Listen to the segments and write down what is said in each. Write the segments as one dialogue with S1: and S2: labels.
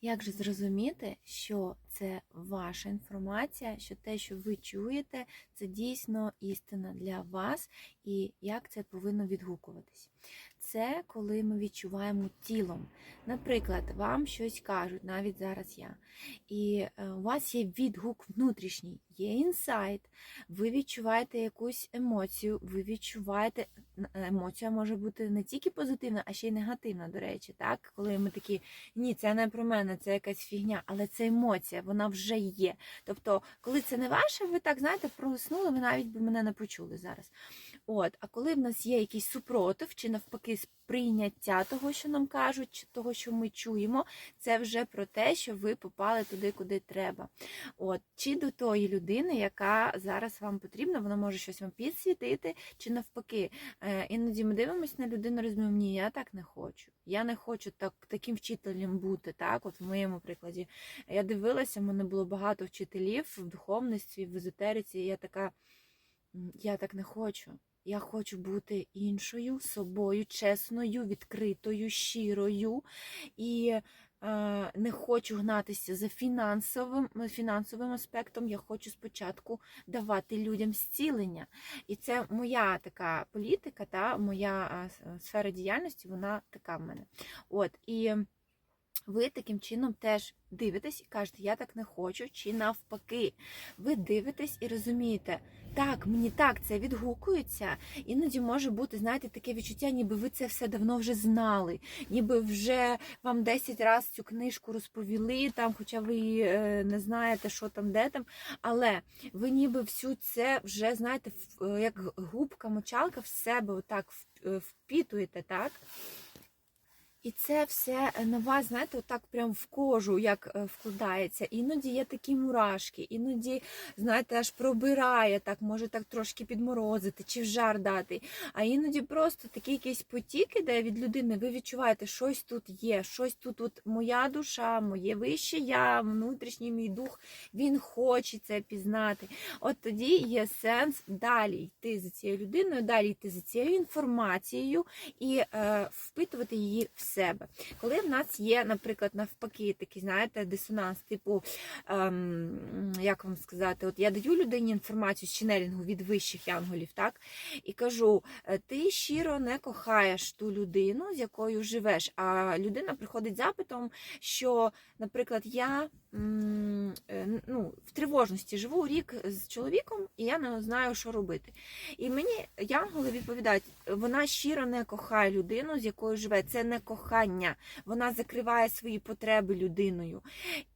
S1: Як же зрозуміти, що це ваша інформація, що те, що ви чуєте, це дійсно істина для вас, і як це повинно відгукуватись? Це коли ми відчуваємо тілом. Наприклад, вам щось кажуть, навіть зараз я, і е, у вас є відгук внутрішній, є інсайт, ви відчуваєте якусь емоцію, ви відчуваєте емоція може бути не тільки позитивна, а ще й негативна, до речі, так? Коли ми такі, ні, це не про мене, це якась фігня, але це емоція, вона вже є. Тобто, коли це не ваше, ви так знаєте, пролиснули, ви навіть би мене не почули зараз. От, а коли в нас є якийсь супротив, чи навпаки сприйняття того, що нам кажуть, чи того, що ми чуємо, це вже про те, що ви попали туди, куди треба. От, чи до тої людини, яка зараз вам потрібна, вона може щось вам підсвітити, чи навпаки. Е, Іноді ми дивимося на людину, розуміємо, ні, я так не хочу. Я не хочу так, таким вчителем бути. Так, от в моєму прикладі. Я дивилася, в мене було багато вчителів в духовництві, в езотериці, і я така, я так не хочу. Я хочу бути іншою, собою, чесною, відкритою, щирою. І не хочу гнатися за фінансовим, фінансовим аспектом. Я хочу спочатку давати людям зцілення. І це моя така політика, та моя сфера діяльності, вона така в мене. От і ви таким чином теж дивитесь і кажете, я так не хочу, чи навпаки. Ви дивитесь і розумієте, так, мені так це відгукується. Іноді може бути, знаєте, таке відчуття, ніби ви це все давно вже знали, ніби вже вам 10 разів цю книжку розповіли, там, хоча ви е, не знаєте, що там, де там. Але ви ніби всю це вже знаєте, е, як губка, мочалка в себе отак е, впітуєте, так? І це все е, на вас, знаєте, отак прям в кожу як е, вкладається. Іноді є такі мурашки, іноді, знаєте, аж пробирає, так може так трошки підморозити чи в жар дати. А іноді просто такий якийсь потік іде від людини. Ви відчуваєте, щось тут є, щось тут, от моя душа, моє вище я, внутрішній мій дух, він хоче це пізнати. От тоді є сенс далі йти за цією людиною, далі йти за цією інформацією і е, впитувати її в себе. Коли в нас є, наприклад, навпаки, такий, знаєте, дисонанс, типу, ем, як вам сказати, от я даю людині інформацію з ченелінгу від вищих янголів, так, і кажу, е, ти щиро не кохаєш ту людину, з якою живеш. А людина приходить запитом, що, наприклад, я ну, в тривожності живу рік з чоловіком, і я не знаю, що робити. І мені янголи відповідають, вона щиро не кохає людину, з якою живе. Це не кохання. Вона закриває свої потреби людиною.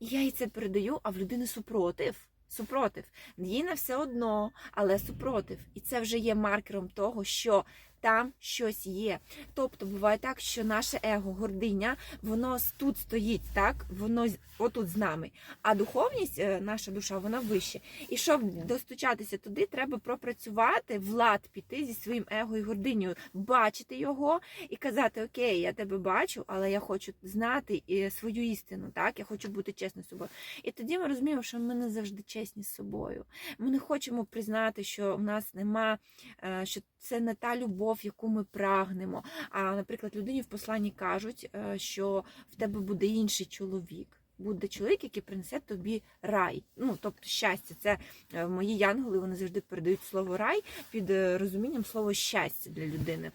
S1: І я їй це передаю, а в людини супротив. Супротив. Їй не все одно, але супротив. І це вже є маркером того, що там щось є. Тобто буває так, що наше его, гординя, воно тут стоїть, так? Воно отут з нами. А духовність, е, наша душа, вона вище. І щоб достучатися туди, треба пропрацювати, влад піти зі своїм его і гординею, бачити його і казати: Окей, я тебе бачу, але я хочу знати е, свою істину, так? Я хочу бути чесною з собою. І тоді ми розуміємо, що ми не завжди чесні з собою. Ми не хочемо признати, що в нас нема, е, що це не та любов, яку ми прагнемо. А, наприклад, людині в посланні кажуть, е, що в тебе буде інший чоловік. Буде чоловік, який принесе тобі рай. Ну, тобто щастя. Це е, мої янголи, вони завжди передають слово рай під е, розумінням слова щастя для людини.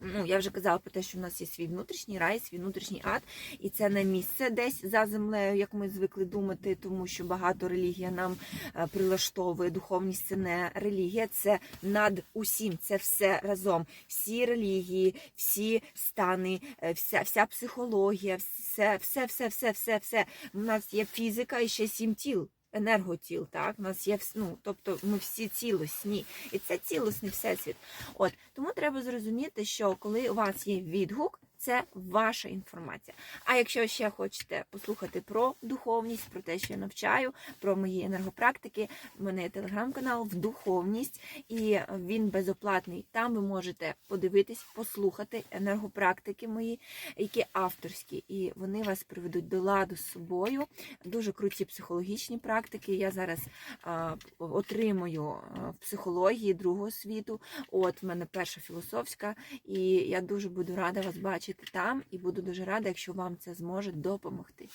S1: Ну, я вже казала про те, що в нас є свій внутрішній рай, свій внутрішній ад, і це не місце десь за землею, як ми звикли думати, тому що багато релігія нам е, прилаштовує. Духовність це не релігія, це над усім, це все разом. Всі релігії, всі стани, е, вся, вся психологія, все, все, все, все, все, все. У нас є фізика і ще сім тіл. Енерготіл, так, у нас є ну, тобто ми всі цілісні, і це цілісний всесвіт. От тому треба зрозуміти, що коли у вас є відгук, це ваша інформація. А якщо ще хочете послухати про духовність, про те, що я навчаю, про мої енергопрактики, в мене є телеграм-канал в духовність, і він безоплатний. Там ви можете подивитись, послухати енергопрактики мої, які авторські, і вони вас приведуть до ладу з собою. Дуже круті психологічні практики. Я зараз а, отримую в психології другого світу. От в мене перша філософська, і я дуже буду рада вас бачити пишіть там, і буду дуже рада, якщо вам це зможе допомогти.